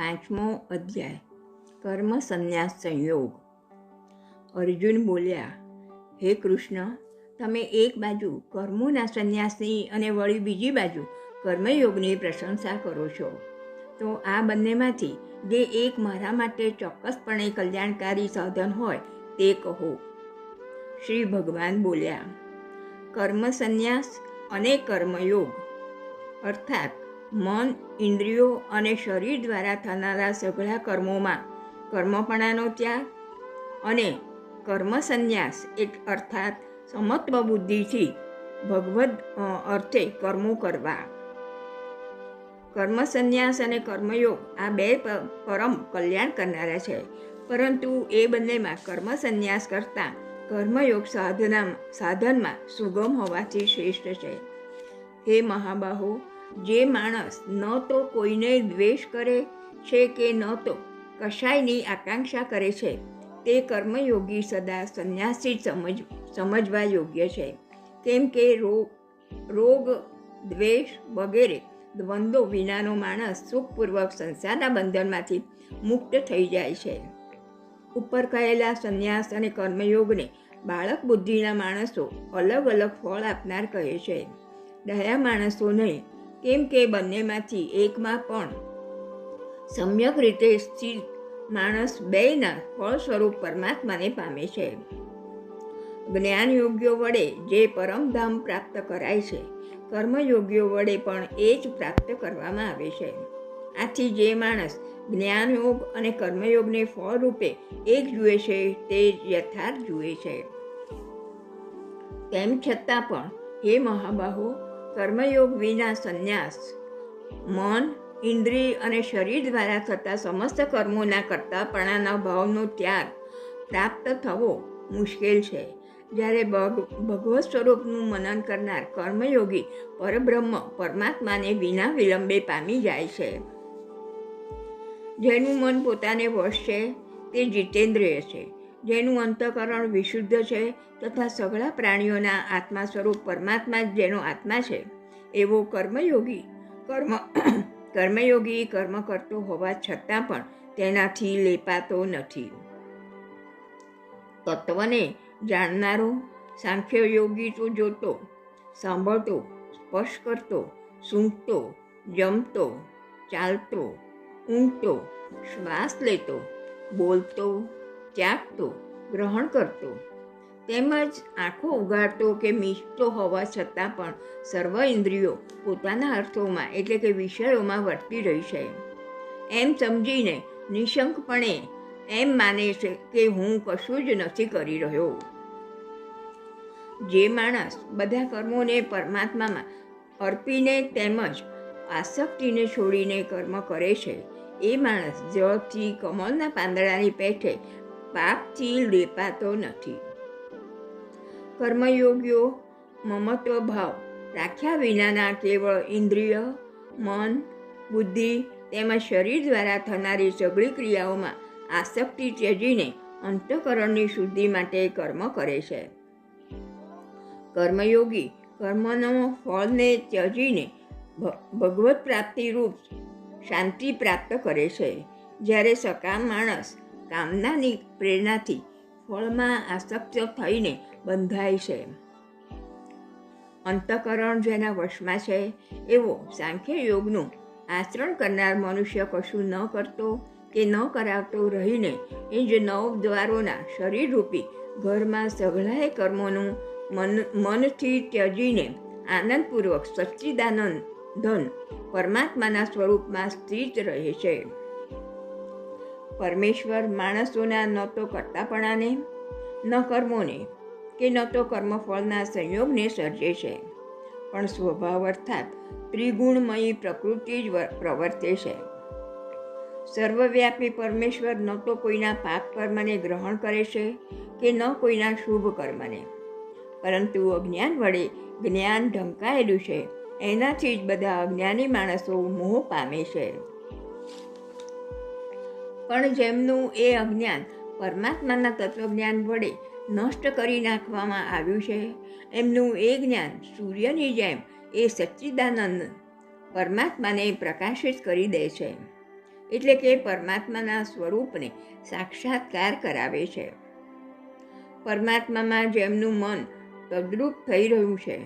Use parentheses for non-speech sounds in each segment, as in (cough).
પાંચમો અધ્યાય. કર્મ સંન્યાસ સંયોગ. અર્જુન બોલ્યા, હે કૃષ્ણ, તમે એક બાજુ કર્મોના સંન્યાસની અને વળી બીજી બાજુ કર્મયોગની પ્રશંસા કરો છો. તો આ બંનેમાંથી જે એક મારા માટે ચોક્કસપણે કલ્યાણકારી સાધન હોય તે કહો. શ્રી ભગવાન બોલ્યા, કર્મ સંન્યાસ અને કર્મયોગ. અર્થાત મન, ઇન્દ્રિયો અને શરીર દ્વારા થનારા સઘળા કર્મોમાં કર્મપણાનો ત્યાગ અને કર્મ સંન્યાસ એક અર્થાત સમત્વ બુદ્ધિથી ભગવદ અર્થે કર્મો કરવા. કર્મ સંન્યાસ અને કર્મયોગ આ બે પરમ કલ્યાણ કરનારા છે. પરંતુ એ બંનેમાં કર્મ સંન્યાસ કરતાં કર્મયોગ સાધના સાધનમાં સુગમ હોવાથી શ્રેષ્ઠ છે. હે મહાબાહો જે માણસ ન તો કોઈને દ્વેષ કરે છે કે ન તો, કશાયની આકાંક્ષા કરે છે, તે કર્મયોગી સદા સંન્યાસી સમજ, સમજવા યોગ્ય છે. કેમ કે રોગ રોગ, દ્વેષ વગેરે દ્વંદ્વો વિનાનો માણસ સુખપૂર્વક સંસારના બંધનમાંથી મુક્ત થઈ જાય છે. ઉપર કહેલા સંન્યાસ અને કર્મયોગને બાળક બુદ્ધિના માણસો અલગ અલગ ફળ આપનાર કહે છે. દયા માણસો નહીં કેમ કે બંનેમાંથી એકમાં પણ. સમ્યક રીતે સ્થિત માણસ બેયના ફળ સ્વરૂપ પરમાત્માને પામે છે. જ્ઞાન યોગ્યો વડે જે પરમધામ પ્રાપ્ત કરાય છે, કર્મયોગ્યો વડે પણ એ જ પ્રાપ્ત કરવામાં આવે છે. આથી જે માણસ જ્ઞાનયોગ અને કર્મયોગને ફળ રૂપે એક જુએ છે, તે યથાર્થ જુએ છે. તેમ છતાં પણ હે મહાબાહો કર્મયોગ વિના સંન્યાસ. મન, ઇન્દ્રિય અને શરીર દ્વારા થતા સમસ્ત કર્મોના કરતાપણાના ભાવનો ત્યાગ પ્રાપ્ત થવો મુશ્કેલ છે. જ્યારે ભગ, ભગવત સ્વરૂપનું મનન કરનાર કર્મયોગી પરબ્રહ્મ પરમાત્માને વિના વિલંબે પામી જાય છે. જેનું મન પોતાને વશ છે, તે જીતેન્દ્રિય છે. જેનું અંતઃકરણ વિશુદ્ધ છે તથા સઘળા પ્રાણીઓના આત્મા સ્વરૂપ પરમાત્મા જ જેનો આત્મા છે. એવો કર્મયોગી, કર્મ (coughs) કર્મયોગી કર્મ કરતો હોવા છતાં પણ તેનાથી લેપાતો નથી. તત્વને જાણનારો સાંખ્ય યોગી તો જોતો, સાંભળતો, સ્પર્શ કરતો, સૂંઘતો, જમતો, ચાલતો, ઊંઘતો, શ્વાસ લેતો, બોલતો ત્યાગતો, ગ્રહણ કરતો. તેમજ આંખો ઉગાડતો કે મીચતો હોવા છતાં પણ સર્વ ઇન્દ્રિયો પોતાના અર્થોમાં એટલે કે વિષયોમાં વર્તી રહી છે. એમ સમજીને નિશંકપણે એમ માને છે કે હું કશું જ નથી કરી રહ્યો. જે માણસ બધા કર્મોને પરમાત્મામાં અર્પીને તેમજ આસક્તિને છોડીને કર્મ કરે છે, એ માણસ જળથી કમળના પાંદડાની પેઠે પાપથી લેપાતો નથી. કર્મયોગીઓ મમત્વ ભાવ રાખ્યા વિનાના કેવળ ઇન્દ્રિય, મન, બુદ્ધિ તેમજ શરીર દ્વારા થનારી સઘળી ક્રિયાઓમાં આસક્તિ ત્યજીને અંતઃકરણની શુદ્ધિ માટે કર્મ કરે છે. કર્મયોગી કર્મનો ફળને ત્યજીને ભગવત પ્રાપ્તિ રૂપ શાંતિ પ્રાપ્ત કરે છે. જ્યારે સકામ માણસ કામનાની પ્રેરણાથી ફળમાં આસક્ત થઈને બંધાય છે. અંતઃકરણ જેના વશમાં છે એવો સાંખ્ય યોગનું આચરણ કરનાર મનુષ્ય કશું ન કરતો કે ન કરાવતો રહીને એ જ નવ દ્વારોના શરીરરૂપી ઘરમાં સઘળાએ કર્મોનું મન, મનથી ત્યજીને આનંદપૂર્વક સચ્ચિદાનંદ ધન પરમાત્માના સ્વરૂપમાં સ્થિત રહે છે. પરમેશ્વર માણસોના ન તો કરતાપણાને, ન કર્મોને કે ન તો કર્મફળના સંયોગને સર્જે છે. પણ સ્વભાવ અર્થાત ત્રિગુણમયી પ્રકૃતિ જ પ્રવર્તે છે. સર્વવ્યાપી પરમેશ્વર ન તો કોઈના પાપ કર્મને ગ્રહણ કરે છે કે ન કોઈના શુભ કર્મને. પરંતુ અજ્ઞાન વડે જ્ઞાન ઢંકાયેલું છે. એનાથી જ બધા અજ્ઞાની માણસો મોહ પામે છે. પણ જેમનું એ અજ્ઞાન પરમાત્માના તત્વજ્ઞાન વડે નષ્ટ કરી નાખવામાં આવ્યું છે. એમનું એ જ્ઞાન સૂર્યની જેમ એ સચ્ચિદાનંદ પરમાત્માને પ્રકાશિત કરી દે છે. એટલે કે પરમાત્માના સ્વરૂપને સાક્ષાત્કાર કરાવે છે. પરમાત્મામાં જેમનું મન તદ્રુપ થઈ રહ્યું છે.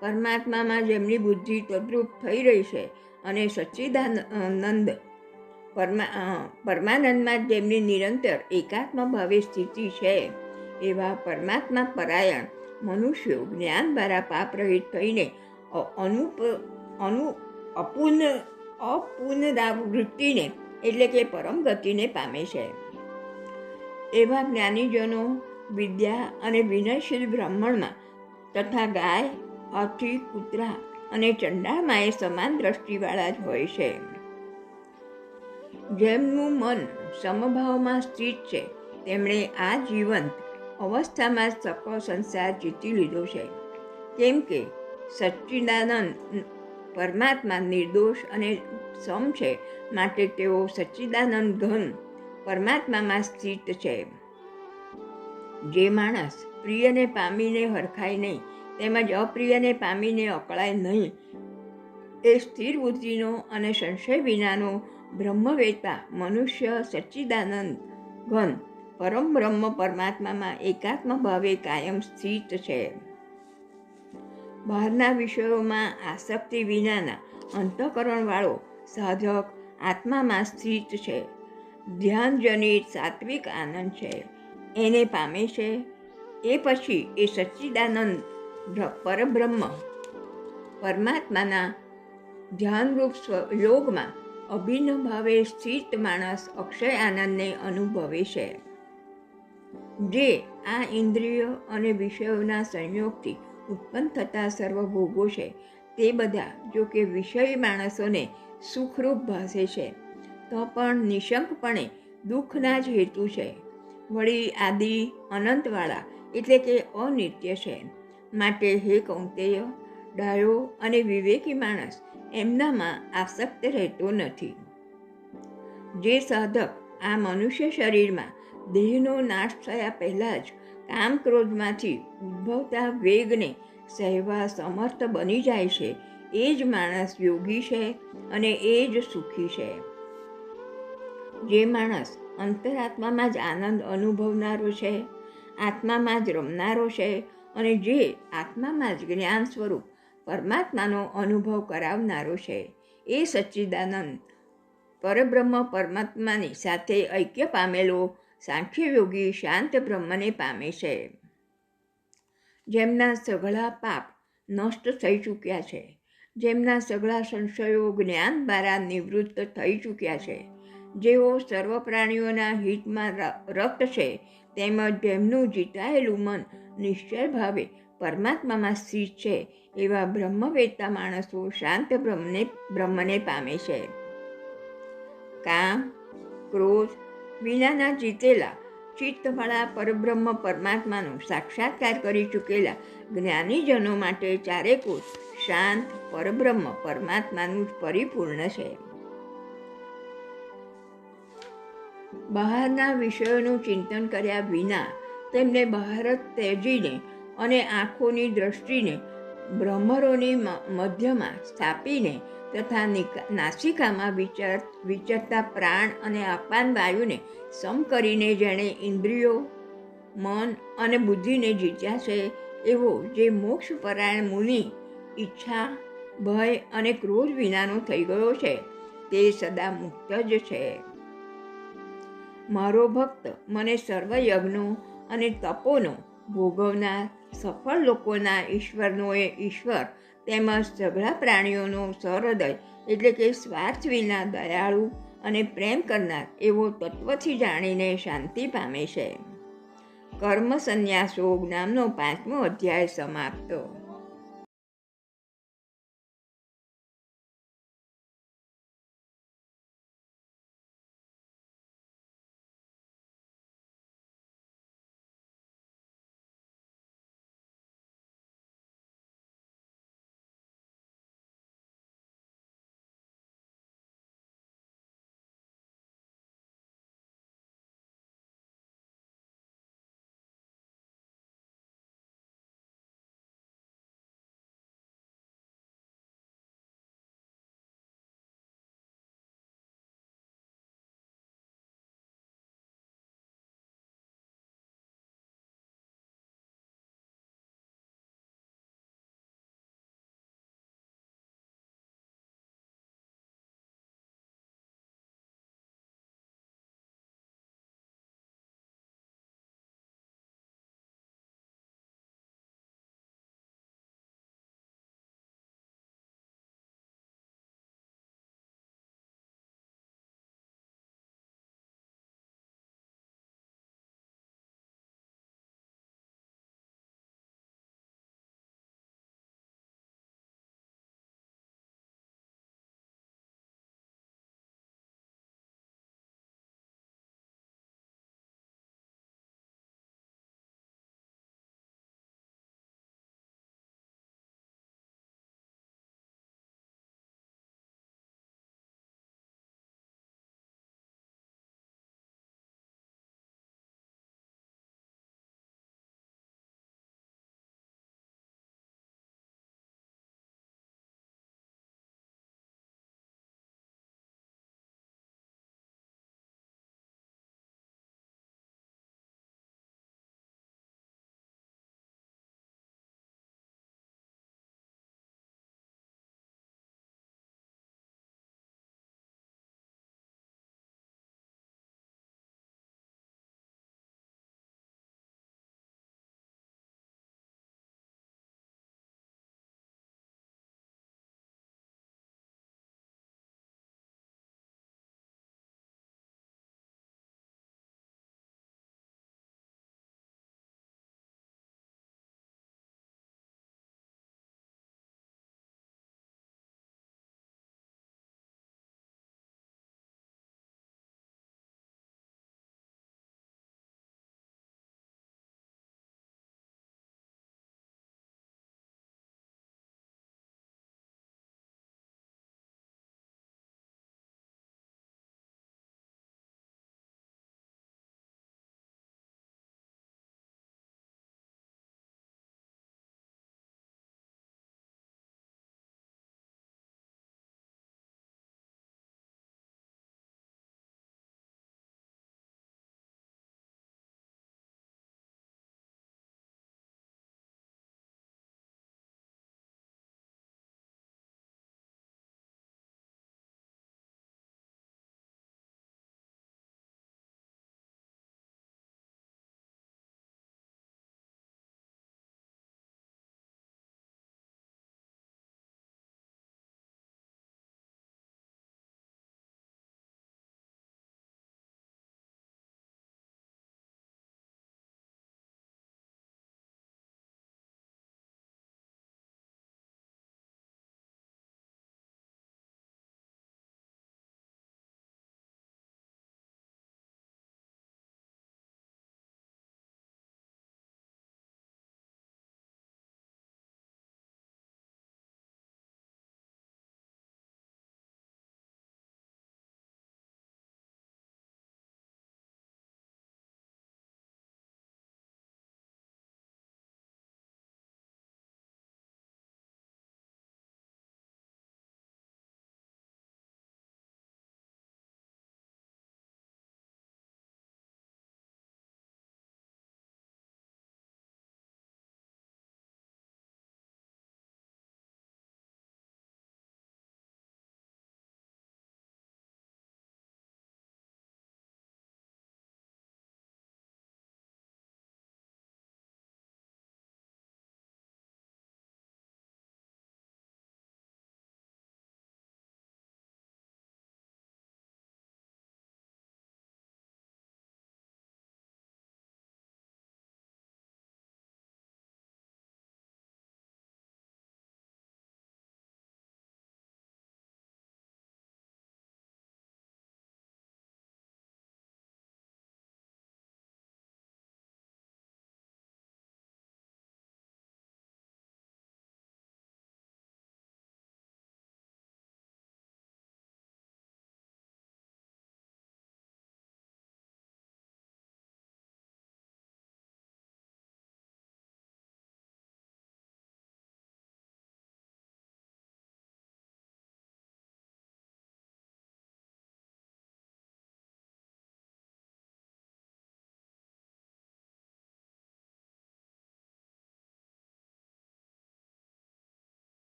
પરમાત્મામાં જેમની બુદ્ધિ તદ્રુપ થઈ રહી છે અને સચ્ચિદાનંદ પરમા પરમાનંદમાં જેમની નિરંતર એકાત્મ ભાવે સ્થિતિ છે. એવા પરમાત્મા પરાયણ, મનુષ્યો જ્ઞાન દ્વારા પાપરહિત થઈને અનુપ, અનુ, અપૂર્ણ અપૂર્ણવૃત્તિને એટલે કે પરમ ગતિને પામે છે. એવા જ્ઞાનીજનો વિદ્યા અને વિનયશીલ બ્રાહ્મણમાં તથા ગાય, હાથી, કૂતરા અને ચંડામાં એ સમાન દ્રષ્ટિવાળા જ હોય છે. જેમનું મન સમભાવમાં સ્થિત છે, તેમણે આ જીવંત અવસ્થામાં સકો સંસાર જીતી લીધો છે. કેમ કે સચ્ચિદાનંદ પરમાત્મા નિર્દોષ અને સમ છે માટે તેઓ સચ્ચિદાનંદ ઘન પરમાત્મામાં સ્થિત છે. જે માણસ પ્રિયને પામીને હરખાય નહીં, તેમજ અપ્રિયને પામીને અકળાય નહીં, એ સ્થિર બુદ્ધિનો અને સંશય વિનાનો બ્રહ્મવેતા મનુષ્ય સચ્ચિદાનંદ ઘન પરમ બ્રહ્મ પરમાત્મામાં એકાત્મ ભાવે કાયમ સ્થિત છે. બહારના વિષયોમાં આસક્તિ વિનાના અંતઃકરણવાળો સાધક આત્મામાં સ્થિત છે. ધ્યાનજનિત સાત્વિક આનંદ છે. એને પામે છે. એ પછી એ સચ્ચિદાનંદ પરબ્રહ્મ પરમાત્માના ધ્યાનરૂપ યોગમાં અભિન્ન ભાવે સ્થિત માણસ અક્ષય આનંદને અનુભવે છે, જે આ ઇન્દ્રિય અને વિષયોના સંયોગથી ઉત્પન્ન થતા સર્વભોગો છે. તે બધા, જો કે વિષય માણસોને સુખરૂપ ભાસે છે, તો પણ નિશંકપણે દુઃખના જ હેતુ છે. વળી આદિ અનંતવાળા એટલે કે અનિત્ય છે. માટે હે કૌંતેય, ડાયો અને વિવેકી માણસ એમનામાં આસક્ત રહેતો નથી. જે સાધક આ મનુષ્ય શરીરમાં દેહનો નાશ થયા પહેલાં જ કામ ક્રોધમાંથી ઉદ્ભવતા વેગને સહેવા સમર્થ બની જાય છે, એ જ માણસ યોગી છે અને એ જ સુખી છે. જે માણસ અંતરાત્મામાં જ આનંદ અનુભવનારો છે, આત્મામાં જ રમનારો છે અને જે આત્મામાં જ જ્ઞાન સ્વરૂપ પરમાત્માનો અનુભવ કરાવનારો છે. એ સચ્ચિદાનંદ પરબ્રહ્મ પરમાત્માની સાથે ઐક્ય પામેલો સાંખ્ય યોગી શાંત બ્રહ્મને પામે છે. જેમના સઘળા પાપ નષ્ટ થઈ ચૂક્યા છે. જેમના સઘળા સંશયો જ્ઞાન દ્વારા નિવૃત્ત થઈ ચૂક્યા છે. જેઓ સર્વ પ્રાણીઓના હિતમાં રક્ત છે, તેમજ જેમનું જીતાયેલું મન નિશ્ચય ભાવે પરમાત્મામાં સ્થિત છે, એવા બ્રહ્મવેત્તા માણસો શાંત બ્રહ્મને બ્રહ્મને પામે છે. કામ, ક્રોધ વિનાના જીતેલા ચિત્તવાળા પરબ્રહ્મ પરમાત્માનો સાક્ષાત્કાર કરી ચૂકેલા જ્ઞાનીજનો માટે ચારેકોટ શાંત પરબ્રહ્મ પરમાત્માનું પરિપૂર્ણ છે. બહારના વિષયોનું ચિંતન કર્યા વિના તેમને બહાર જ તેજીને અને આંખોની દ્રષ્ટિને બ્રહ્મરોની મધ્યમાં સ્થાપીને તથા નાસિકામાં વિચાર, વિચરતા પ્રાણ અને અપાન વાયુને સમ કરીને જેણે ઇન્દ્રિયો, મન અને બુદ્ધિને જીત્યા છે, એવો જે મોક્ષ પરાયણ મુનિ ઈચ્છા, ભય અને ક્રોધ વિનાનો થઈ ગયો છે, તે સદા મુક્ત જ છે. મારો ભક્ત મને સર્વ યજ્ઞો અને તપોનો ભોગવનાર, સફળ લોકોના ઈશ્વરનો એ ઈશ્વર તેમજ સઘળા પ્રાણીઓનો સહૃદય એટલે કે સ્વાર્થ વિના દયાળુ અને પ્રેમ કરનાર એવો તત્વથી જાણીને શાંતિ પામે છે. કર્મ સંન્યાસો નામનો પાંચમો અધ્યાય સમાપ્ત.